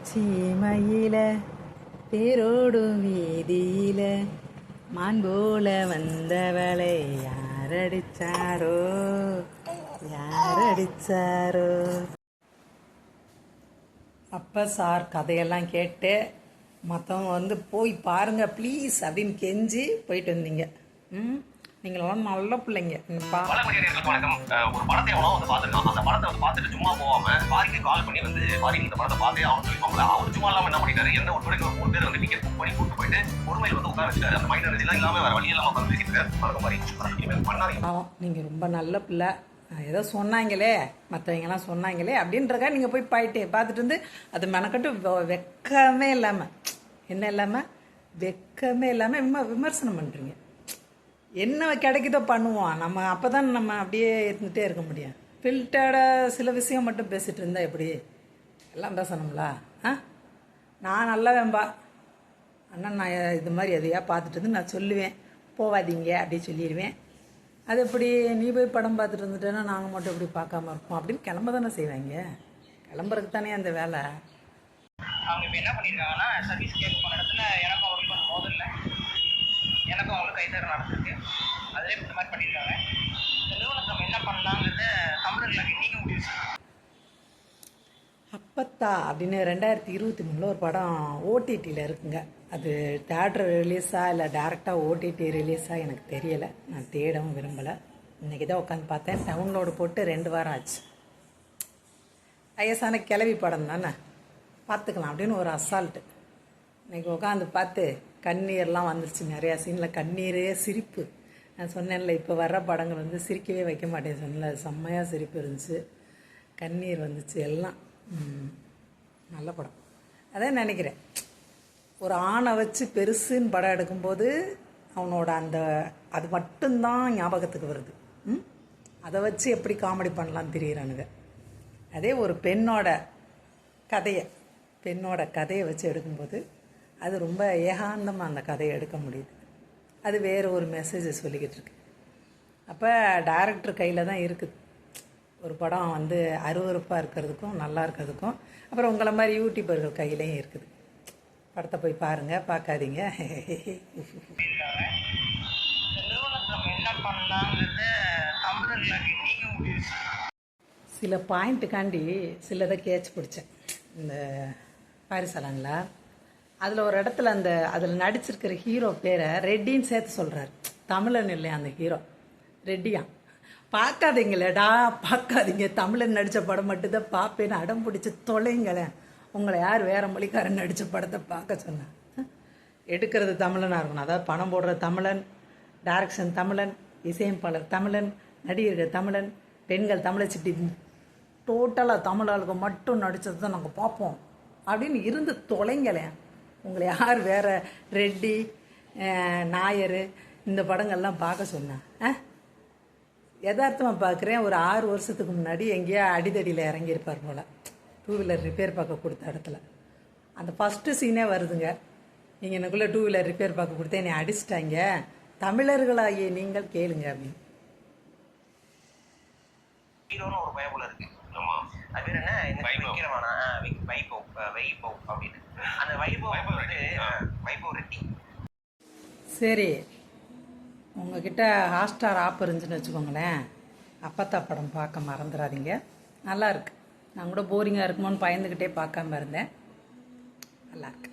சீமையில தேரோடும் வீதியில மான் போல வந்தவளை யாரடிச்சாரோ? யாரடிச்சாரோ? அப்போ சார் கதையெல்லாம் கேட்டு மற்றவங்க வந்து போய் பாருங்க ப்ளீஸ் அப்படின்னு கெஞ்சி போயிட்டு வந்தீங்க. ம்? நீங்களெல்லாம் நல்ல பிள்ளைங்க. ஒரு படத்தை எவனோ வந்து பார்த்துருக்கான். அந்த படத்தை வந்து பார்த்துட்டு சும்மா போகாம பாரிக்கு கால் பண்ணி வந்து பாரி இந்த படத்தை பார்த்தே அவன் சொல்லிப்பாங்களா அவர் சும்மா இல்லாம என்ன பண்ணிட்டாரு? என்ன ஒரு துறைக்கு மூணு பேர் வந்து டிக்கெட் புக் பண்ணி கூட்டு போயிட்டு பொறுமையில் வந்து உட்கார வச்சுட்டாரு. அந்த மைண்ட் எனர்ஜி இல்லாம வேற வழி இல்லாம உட்காந்து பேசிட்டு மாதிரி பண்ணாதீங்க நீங்கள் ரொம்ப நல்ல பிள்ளை. ஏதோ சொன்னாங்களே மற்றவங்கலாம் சொன்னாங்களே அப்படின்றக்கா நீங்கள் போய் பாயிட்டு பார்த்துட்டு வந்து அது மெனக்கட்டு வெக்கமே இல்லாமல் என்ன இல்லாமல் வெக்கமே இல்லாமல் விம விமர்சனம் பண்ணுறீங்க என்ன கிடைக்குதோ பண்ணுவோம். நம்ம அப்போ தான் நம்ம அப்படியே இருந்துகிட்டே இருக்க முடியும். ஃபில்டர்டாக சில விஷயம் மட்டும் பேசிகிட்டு இருந்தா எப்படி? எல்லாம் பேசணும்ல? ஆ? நான் நல்லா வேம்பா அண்ணன் நான் இது மாதிரி எதையா பார்த்துட்டு இருந்து நான் சொல்லுவேன். போவாதீங்க அப்படி சொல்லிடுவேன். அது எப்படி? நீ போய் படம் பார்த்துட்டு இருந்துட்டேன்னா நாங்கள் மட்டும் எப்படி பார்க்காம இருப்போம்? அப்படின்னு கிளம்ப தானே செய்வாங்க. கிளம்புறதுக்கு தானே அந்த வேலை. அவங்க இப்போ என்ன பண்ணியிருக்காங்கன்னா சர்வீஸ் கேட்க போன இடத்துல எனக்கும் அவருக்கும் வந்து எனக்கும் அவங்களுக்கும் கைத்தற நடந்திருக்கு. அதிலே இந்த மாதிரி பண்ணியிருக்காங்க. இந்த நிறுவனம் நம்ம என்ன பண்ணலாங்கிறத தமிழர்களுக்கு நீங்கள் முடிவு செய்யணும். அப்பத்தா அப்படின்னு ரெண்டாயிரத்தி இருபத்தி மூணில் ஒரு படம் ஓடிடியில் இருக்குங்க. அது தேட்டர் ரிலீஸா இல்லை டேரெக்டாக ஓடிடி ரிலீஸா எனக்கு தெரியலை. நான் தேடவும் விரும்பலை. இன்றைக்கி தான் உட்காந்து பார்த்தேன். டவுன்லோடு போட்டு ரெண்டு வாரம் ஆச்சு. வயசான கிளவி படம் தானே? பார்த்துக்கலாம் அப்படின்னு ஒரு அசால்ட்டு இன்னைக்கு உட்காந்து பார்த்து கண்ணீர்லாம் வந்துருச்சு. நிறையா சீனில் கண்ணீரே சிரிப்பு. நான் சொன்னேன்ல இப்போ வர்ற படங்கள் வந்து சிரிக்கவே வைக்க மாட்டேன் சொன்னல செம்மையாக சிரிப்பு இருந்துச்சு. கண்ணீர் வந்துச்சு எல்லாம். நல்ல படம். அதான் நினைக்கிறேன். ஒரு ஆணை வச்சு பெருசுன்னு படம் எடுக்கும்போது அவனோட அந்த அது மட்டும்தான் ஞாபகத்துக்கு வருது. ம்? அதை வச்சு எப்படி காமெடி பண்ணலாம் தெரியிறானுங்க. அதே ஒரு பெண்ணோட கதையை பெண்ணோட கதையை வச்சு எடுக்கும்போது அது ரொம்ப ஏகாந்தமாக அந்த கதையை எடுக்க முடியுது. அது வேறு ஒரு மெசேஜை சொல்லிக்கிட்டு இருக்கு. அப்போ டேரக்டர் கையில் தான் இருக்குது ஒரு படம் வந்து அருவருப்பாக இருக்கிறதுக்கும் நல்லா இருக்கிறதுக்கும் அப்புறம் உங்களை மாதிரி யூடியூபர்கள் கையிலையும் இருக்குது. படத்தை போய் பாருங்கள் பார்க்காதீங்க. சில பாயிண்ட்டுக்காண்டி சிலதை கேட்ச் பிடிச்சேன். இந்த பாரிசலாங்களா அதில் ஒரு இடத்துல அந்த அதில் நடிச்சிருக்கிற ஹீரோ பேரை ரெட்டின்னு சேர்த்து சொல்கிறார் தமிழன் இல்லையா அந்த ஹீரோ? ரெட்டியா? பார்க்காதீங்களேடா பார்க்காதீங்க. தமிழன் நடித்த படம் மட்டும்தான் பார்ப்பேன்னு அடம் பிடிச்சி தொலைங்களேன். உங்களை யார் வேறு மொழிக்காரன் நடித்த படத்தை பார்க்க சொன்னேன் எடுக்கிறது தமிழனாக இருக்கணும். அதாவது பணம் போடுற தமிழன் டைரக்ஷன் தமிழன் இசையமைப்பாளர் தமிழன் நடிகர்கள் தமிழன் பெண்கள் தமிழை சிட்டி. டோட்டலாக தமிழாளுக்கு மட்டும் நடித்தது தான் நாங்கள் பார்ப்போம். அப்படின்னு இருந்து தொலைங்களேன். உங்களை யார் வேற? ரெட்டி நாயர் இந்த படங்கள்லாம் பார்க்க சொன்னேன் ஆ யதார்த்தமாக பார்க்குறேன் ஒரு ஆறு வருஷத்துக்கு முன்னாடி எங்கேயோ அடிதடியில் இறங்கியிருப்பார் போல். டூ வீலர் ரிப்பேர் பார்க்க கொடுத்த இடத்துல. அந்த ஃபஸ்ட்டு சீனே வருதுங்க. நீங்கள் எனக்குள்ளே டூ வீலர் ரிப்பேர் பார்க்க கொடுத்து என்னை அடிச்சிட்டாங்க. தமிழர்களாகிய நீங்கள் கேளுங்க அப்படின்னு. ஹீரோன்னு ஒரு பயபுல இருக்கு. ஆமா. அது பேர் என்ன? வைபவ். வைபவ். அப்படின்னு. அந்த வைபவ் வைபவ் வந்து. வைபவ் ரெட்டி. சரி. உங்ககிட்ட ஹாட்ஸ்டார் ஆப் இருந்துச்சுன்னு வச்சுக்கோங்களேன். அப்பத்தா படம் பார்க்க மறந்துடாதீங்க நல்லா இருக்கு. நான் கூட போரிங்காக இருக்குமோன்னு பயந்துக்கிட்டே பார்க்காம இருந்தேன். நல்லா இருக்கு.